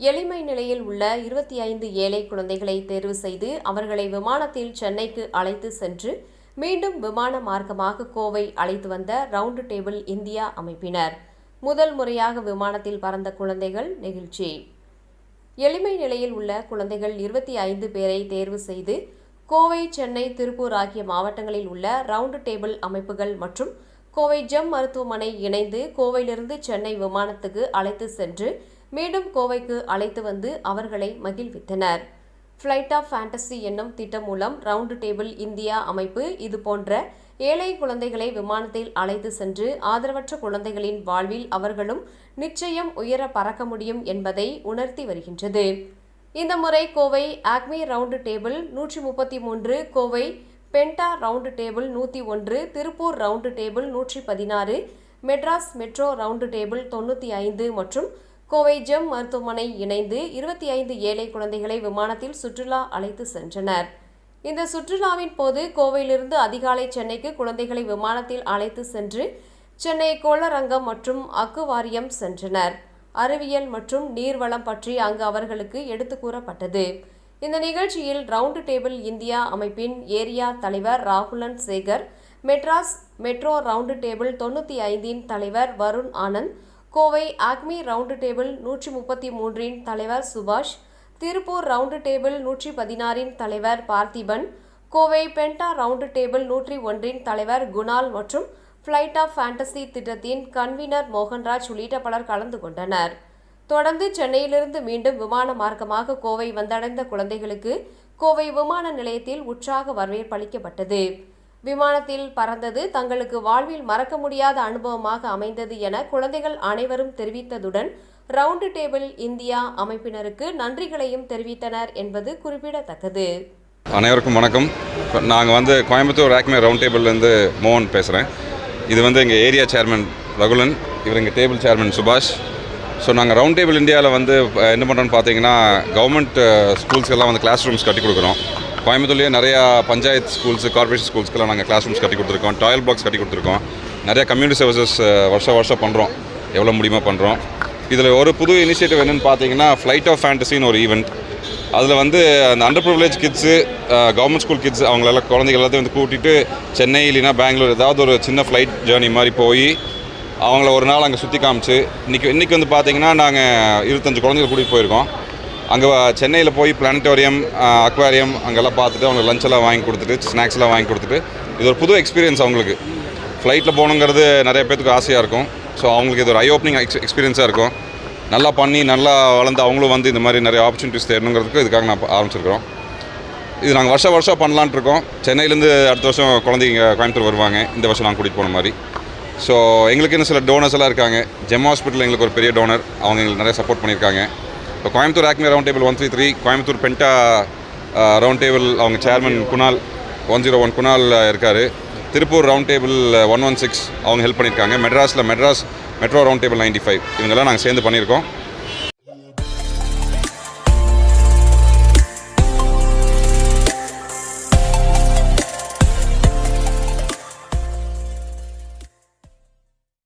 எளிமை நிலையில் உள்ள இருபத்தி ஐந்து ஏழை குழந்தைகளை தேர்வு செய்து அவர்களை விமானத்தில் சென்னைக்கு அழைத்து சென்று மீண்டும் விமான மார்க்கமாக கோவை அழைத்து வந்த ரவுண்டு டேபிள் இந்தியா அமைப்பினர். முதல் முறையாக விமானத்தில் பறந்த குழந்தைகள் நெகிழ்ச்சி. எளிமை நிலையில் உள்ள குழந்தைகள் இருபத்தி ஐந்து பேரை தேர்வு செய்து கோவை சென்னை திருப்பூர் ஆகிய மாவட்டங்களில் உள்ள ரவுண்டு டேபிள் அமைப்புகள் மற்றும் கோவை ஜெம் மருத்துவமனை இணைந்து கோவையிலிருந்து சென்னை விமானத்துக்கு அழைத்து சென்று மீண்டும் கோவைக்கு அழைத்து வந்து அவர்களை மகிழ்வித்தனர். ஃப்ளைட் ஆஃப் ஃபேண்டசி என்னும் திட்டம் மூலம் ரவுண்டு டேபிள் இந்தியா அமைப்பு இது போன்ற ஏழை குழந்தைகளை விமானத்தில் அழைத்து சென்று ஆதரவற்ற குழந்தைகளின் வாழ்வில் அவர்களும் நிச்சயம் உயர பறக்க முடியும் என்பதை உணர்த்தி வருகின்றது. இந்த முறை கோவை ஆக்மி ரவுண்டு டேபிள் நூற்றி முப்பத்தி மூன்று கோவை பென்டா ரவுண்டு டேபிள் நூற்றி ஒன்று திருப்பூர் ரவுண்டு டேபிள் நூற்றி பதினாறு மெட்ராஸ் மெட்ரோ ரவுண்டு டேபிள் தொண்ணூற்றி ஐந்து மற்றும் கோவை ஜெம் மருத்துவமனை இணைந்து இருபத்தி ஐந்து ஏழை குழந்தைகளை விமானத்தில் சுற்றுலா அழைத்து சென்றனர். இந்த சுற்றுலாவின் போது கோவையிலிருந்து அதிகாலை சென்னைக்கு குழந்தைகளை விமானத்தில் அழைத்து சென்று சென்னை கோளரங்கம் மற்றும் அக்குவாரியம் சென்றனர். அறிவியல் மற்றும் நீர்வளம் பற்றி அங்கு அவர்களுக்கு எடுத்து கூறப்பட்டது. இந்த நிகழ்ச்சியில் ரவுண்டு டேபிள் இந்தியா அமைப்பின் ஏரியா தலைவர் Rahulan Sekar Madras metro round table தொண்ணூற்றி ஐந்தின் தலைவர் Varun Anand Kovai Acme round table நூற்றி முப்பத்தி மூன்றின் தலைவர் சுபாஷ் திருப்பூர் ரவுண்டு டேபிள் நூற்றி பதினாறின் தலைவர் Parthiban Kovai penta round table நூற்றி ஒன்றின் தலைவர் குணால் மற்றும் ஃப்ளைட் ஆஃப் ஃபேண்டசி திட்டத்தின் கன்வீனர் மோகன்ராஜ் உள்ளிட்ட பலர் கலந்து கொண்டனர். தொடர்ந்து சென்னையிலிருந்து மீண்டும் விமான மார்க்கமாக கோவை வந்தடைந்த குழந்தைகளுக்கு கோவை விமான நிலையத்தில் உற்சாக வரவேற்பளிக்கப்பட்டது விமானத்தில் பறந்தது தங்களுக்கு வாழ்வில் மறக்க முடியாத அனுபவமாக அமைந்தது என குழந்தைகள் அனைவரும் தெரிவித்ததுடன் ரவுண்டு டேபிள் இந்தியா அமைப்பினருக்கு நன்றிகளையும் தெரிவித்தனர் என்பது குறிப்பிடத்தக்கது. அனைவருக்கும் வணக்கம். நாங்கள் வந்து கோயம்புத்தூர் ராக்மே ரவுண்ட் டேபிள்லேருந்து மோகன் பேசுகிறேன் இது வந்து எங்கள் ஏரியா சேர்மன் ரகுலன் இவர் எங்கள் டேபிள் சேர்மன் சுபாஷ். ஸோ நாங்கள் ரவுண்ட் டேபிள் இந்தியாவில் வந்து என்ன பண்ணுறோன்னு பார்த்தீங்கன்னா கவர்மெண்ட் ஸ்கூல்ஸ்க்கெல்லாம் வந்து கிளாஸ் ரூம்ஸ் கட்டி கொடுக்குறோம். கோயம்புத்தூர்லேயே நிறையா பஞ்சாயத்து ஸ்கூல்ஸு கார்பரேஷன் ஸ்கூல்ஸ்க்கெல்லாம் நாங்கள் கிளாஸ் ரூம்ஸ் கட்டி கொடுத்துருக்கோம் டாய்ல் பாக்ஸ் கட்டி கொடுத்துருக்கோம். நிறையா கம்யூனிட்டி சர்வீசஸ் வருஷம் வருஷம் பண்ணுறோம் எவ்வளோ முடியுமோ பண்ணுறோம் இதில் ஒரு புது இனிஷியேட்டிவ் என்னென்னு பார்த்தீங்கன்னா ஃப்ளைட் ஆஃப் ஃபேண்டசின்னு ஒரு ஈவெண்ட் அதில் வந்து அந்த under privilege kids government school kids அவங்களெல்லாம் குழந்தைகள் எல்லாத்தையும் வந்து கூட்டிகிட்டு சென்னை இல்லைன்னா பெங்களூர் ஏதாவது ஒரு சின்ன ஃப்ளைட் ஜேர்னி மாதிரி போய் அவங்கள ஒரு நாள் அங்கே சுற்றி காமிச்சு இன்றைக்கி இன்றைக்கி வந்து பார்த்திங்கன்னா நாங்கள் இருபத்தஞ்சு குழந்தைகள் கூட்டிகிட்டு போயிருக்கோம். அங்கே சென்னையில் போய் பிளானட்டோரியம் அக்வாரியம் அங்கெல்லாம் பார்த்துட்டு அவங்களுக்கு லஞ்செல்லாம் வாங்கி கொடுத்துட்டு ஸ்நாக்ஸ்லாம் வாங்கி கொடுத்துட்டு இது ஒரு புது எக்ஸ்பீரியன்ஸ் அவங்களுக்கு. ஃப்ளைட்டில் போகணுங்கிறது நிறைய பேத்துக்கு ஆசையாக இருக்கும். ஸோ அவங்களுக்கு இது ஒரு ஐ ஓப்பனிங் எக்ஸ் எக்ஸ்பீரியன்ஸாக இருக்கும். நல்லா பண்ணி நல்லா வளர்ந்து அவங்களும் வந்து இந்த மாதிரி நிறைய ஆப்பர்ச்சுனிட்டிஸ் தேடணுங்கிறதுக்கு இதுக்காக நான் ஆரம்பிச்சிருக்கிறோம். இது நாங்கள் வருஷம் வருஷம் பண்ணலான்ட்டு இருக்கோம். சென்னையிலேருந்து அடுத்த வருஷம் குழந்தைங்க கோயம்புத்தூர் வருவாங்க. இந்த வருஷம் நாங்கள் கூட்டிகிட்டு போன மாதிரி. ஸோ எங்களுக்கு இன்னும் சில டோனர்ஸ் எல்லாம் இருக்காங்க. ஜெம் ஹாஸ்பிட்டல் எங்களுக்கு ஒரு பெரிய டோனர் அவங்க எங்களுக்கு நிறைய சப்போர்ட் பண்ணியிருக்காங்க. இப்போ Coimbatore Acme round table one three three Coimbatore penta round table அவங்க chairman Kunal one zero one Kunal இருக்கார். Tiruppur round table one one six அவங்க ஹெல்ப் பண்ணியிருக்காங்க மெட்ராஸில் Madras metro round table ninety five இவங்கெல்லாம் நாங்கள் சேர்ந்து பண்ணியிருக்கோம்.